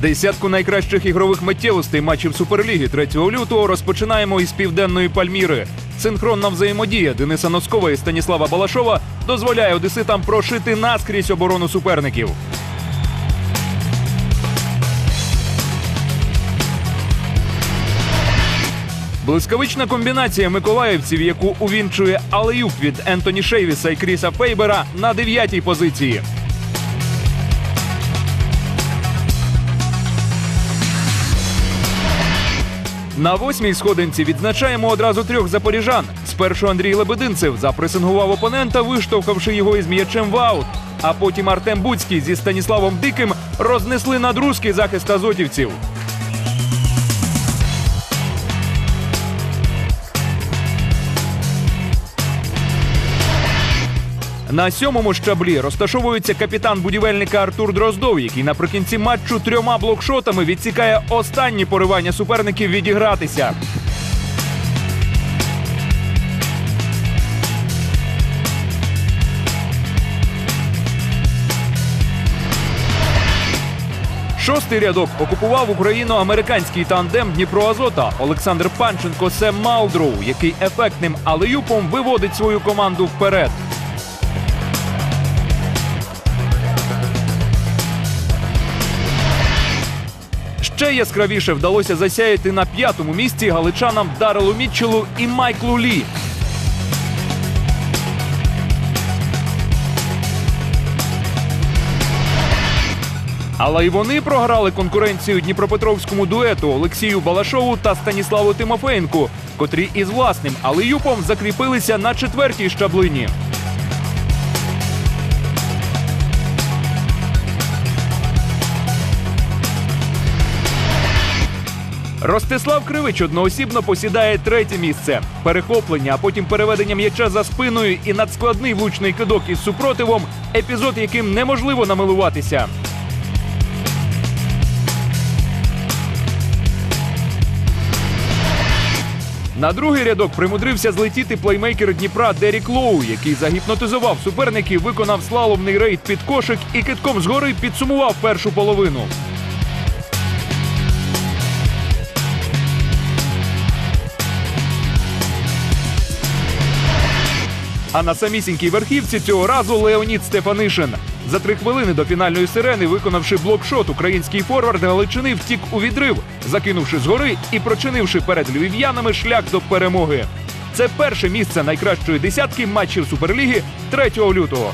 Десятку найкращих ігрових миттєвостей матчів Суперліги 3 лютого розпочинаємо із південної Пальміри. Синхронна взаємодія Дениса Носкова і Станіслава Балашова дозволяє одеситам прошити наскрізь оборону суперників. Блискавична комбінація миколаївців, яку увінчує Алеюк від Ентоні Шейвіса і Кріса Фейбера на дев'ятій позиції. На восьмій сходинці відзначаємо одразу трьох запоріжан. Спершу Андрій Лебединцев запресингував опонента, виштовхавши його із м'ячем в аут. А потім Артем Буцький зі Станіславом Диким рознесли надрузки захист азотівців. На сьомому щаблі розташовується капітан будівельника Артур Дроздов, який наприкінці матчу трьома блокшотами відсікає останні поривання суперників відігратися. Шостий рядок окупував україно-американський тандем Дніпро Азота Олександр Панченко Сем Малдроу, який ефектним алеюпом виводить свою команду вперед. Ще яскравіше вдалося засяяти на п'ятому місці галичанам Дарелу Мітчелу і Майклу Лі. Але й вони програли конкуренцію дніпропетровському дуету Олексію Балашову та Станіславу Тимофеєнку, котрі із власним алеюпом закріпилися на четвертій щаблині. Ростислав Кривич одноосібно посідає третє місце. Перехоплення, а потім переведення м'яча за спиною і надскладний влучний кидок із супротивом епізод, яким неможливо намилуватися. На другий рядок примудрився злетіти плеймейкер Дніпра Дерік Лоу, який загіпнотизував суперників, виконав слаломний рейд під кошик і китком згори підсумував першу половину. А на самісінькій верхівці цього разу Леонід Стефанишин. За три хвилини до фінальної сирени, виконавши блокшот, український форвард Галичини втік у відрив, закинувши згори і прочинивши перед львів'янами шлях до перемоги. Це перше місце найкращої десятки матчів Суперліги 3 лютого.